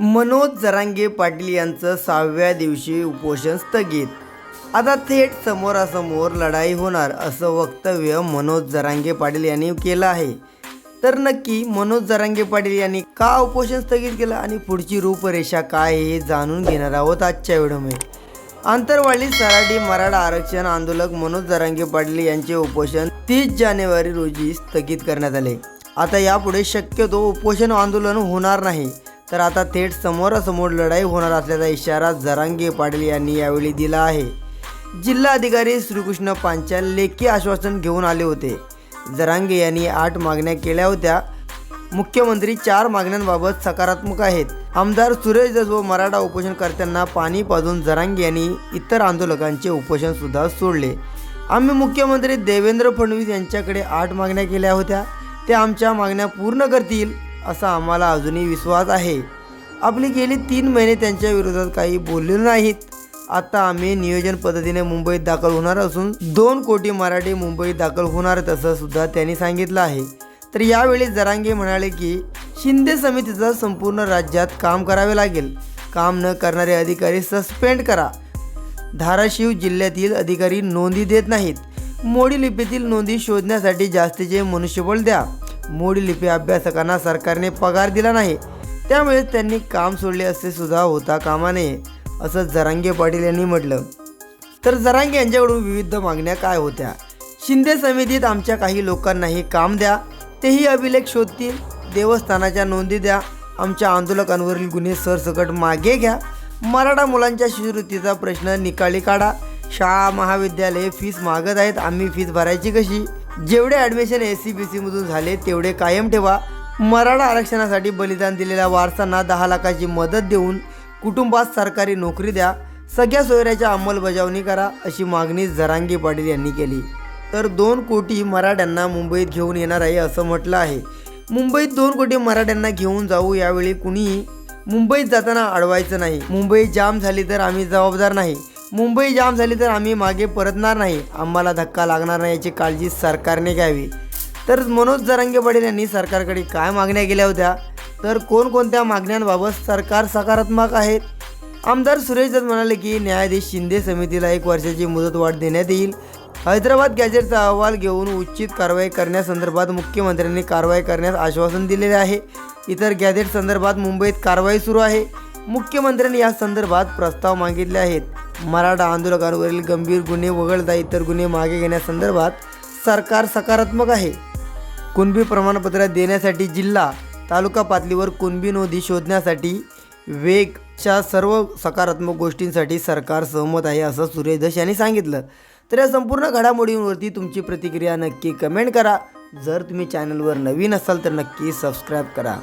मनोज जरांगे पाटील यांचं सहाव्या दिवशी उपोषण स्थगित. आता थेट समोरासमोर लढाई होणार असं वक्तव्य मनोज जरांगे पाटील यांनी केलं आहे. तर नक्की मनोज जरांगे पाटील यांनी का उपोषण स्थगित केलं आणि पुढची रूपरेषा काय आहे हे जाणून घेणार आहोत आजच्या व्हिडिओमध्ये आंतरवाली सराडी मराठा आरक्षण आंदोलक मनोज जरांगे पाटील यांचे उपोषण तीस जानेवारी रोजी स्थगित करण्यात आले. आता यापुढे शक्यतो उपोषण आंदोलन होणार नाही. तर आता थेट समोरासमोर लढाई होणार असल्याचा इशारा जरांगे पाटील यांनी यावेळी दिला आहे. जिल्हा अधिकारी श्रीकृष्ण पांचाल लेखी आश्वासन घेऊन आले होते. जरांगे यांनी आठ मागण्या केल्या होत्या. मुख्यमंत्री चार मागण्यांबाबत सकारात्मक आहेत. आमदार सुरेश दस व मराठा उपोषणकर्त्यांना पाणी पाजून जरांगे यांनी इतर आंदोलकांचे उपोषण सुद्धा सोडले. आम्ही मुख्यमंत्री देवेंद्र फडणवीस यांच्याकडे आठ मागण्या केल्या होत्या. ते आमच्या मागण्या पूर्ण करतील. असा आम्हाला अजूनही विश्वास आहे. आपली गेली तीन महिने त्यांच्या विरोधात काही बोलले नाहीत. आता आम्ही नियोजन पद्धतीने मुंबईत दाखल होणार असून दोन कोटी मराठी मुंबईत दाखल होणार तसं सुद्धा त्यांनी सांगितलं आहे. तर यावेळी जरांगे म्हणाले की शिंदे समितीचं संपूर्ण राज्यात काम करावे लागेल. काम न करणारे अधिकारी सस्पेंड करा. धाराशिव जिल्ह्यातील अधिकारी नोंदी देत नाहीत. मोडी लिपीतील नोंदी शोधण्यासाठी जास्तीचे मनुष्यबळ द्या. मूळ लिपी अभ्यासकांना सरकारने पगार दिला नाही. त्यामुळे त्यांनी काम सोडले असे सुद्धा होता कामा नये असं जरांगे पाटील यांनी म्हटलं. तर जरांगे यांच्याकडून विविध मागण्या काय होत्या? शिंदे समितीत आमच्या काही लोकांनाही काम द्या तेही अभिलेख शोधतील देवस्थानाच्या नोंदी द्या आमच्या आंदोलकांवरील गुन्हे सरसकट मागे घ्या मराठा मुलांच्या शिष्यवृत्तीचा प्रश्न निकाली काढा शाळा महाविद्यालये फीस मागत आहेत आम्ही फीस भरायची कशी? जेवढे ॲडमिशन एस सी बी सीमधून झाले तेवढे कायम ठेवा. मराठा आरक्षणासाठी बलिदान दिलेल्या वारसांना दहा लाखाची मदत देऊन कुटुंबात सरकारी नोकरी द्या. सगळ्या सोयऱ्याच्या अंमलबजावणी करा अशी मागणी झरांगी पाटील यांनी केली. तर दोन कोटी मराठ्यांना मुंबईत घेऊन येणार आहे असं म्हटलं आहे. मुंबईत दोन कोटी मराठ्यांना घेऊन जाऊ यावेळी कुणीही मुंबईत जाताना अडवायचं नाही. मुंबई जाम झाली तर आम्ही जबाबदार नाही. मुंबई जाम झाली तर आम्ही मागे परतणार नाही. आम्हाला धक्का लागणार नाही याची काळजी सरकारने घ्यावी. तर मनोज जरांगे पाटील यांनी सरकारकडे काय मागण्या केल्या होत्या? तर कोणकोणत्या मागण्यांबाबत सरकार सकारात्मक आहेत आमदार सुरेश दत्त म्हणाले की न्यायाधीश शिंदे समितीला एक वर्षाची मुदतवाढ देण्यात येईल. हैदराबाद गॅजेटचा अहवाल घेऊन उचित कारवाई करण्यासंदर्भात मुख्यमंत्र्यांनी कारवाई करण्यास आश्वासन दिलेले आहे. इतर गॅजेट संदर्भात मुंबईत कारवाई सुरू आहे. मुख्यमंत्र्यांनी या संदर्भात प्रस्ताव मागितले आहेत. मराठा आंदोलकांवरील गंभीर गुन्हे वगळता इतर गुन्हे मागे घेण्यासंदर्भात सरकार सकारात्मक आहे. कुणबी प्रमाणपत्र देण्यासाठी जिल्हा तालुका पातळीवर कुणबी नोंदी शोधण्यासाठी वेगच्या सर्व सकारात्मक गोष्टींसाठी सरकार सहमत आहे असं सुरेश दश यांनी सांगितलं. तर या संपूर्ण घडामोडींवरती तुमची प्रतिक्रिया नक्की कमेंट करा. जर तुम्ही चॅनलवर नवीन असाल तर नक्की सबस्क्राईब करा.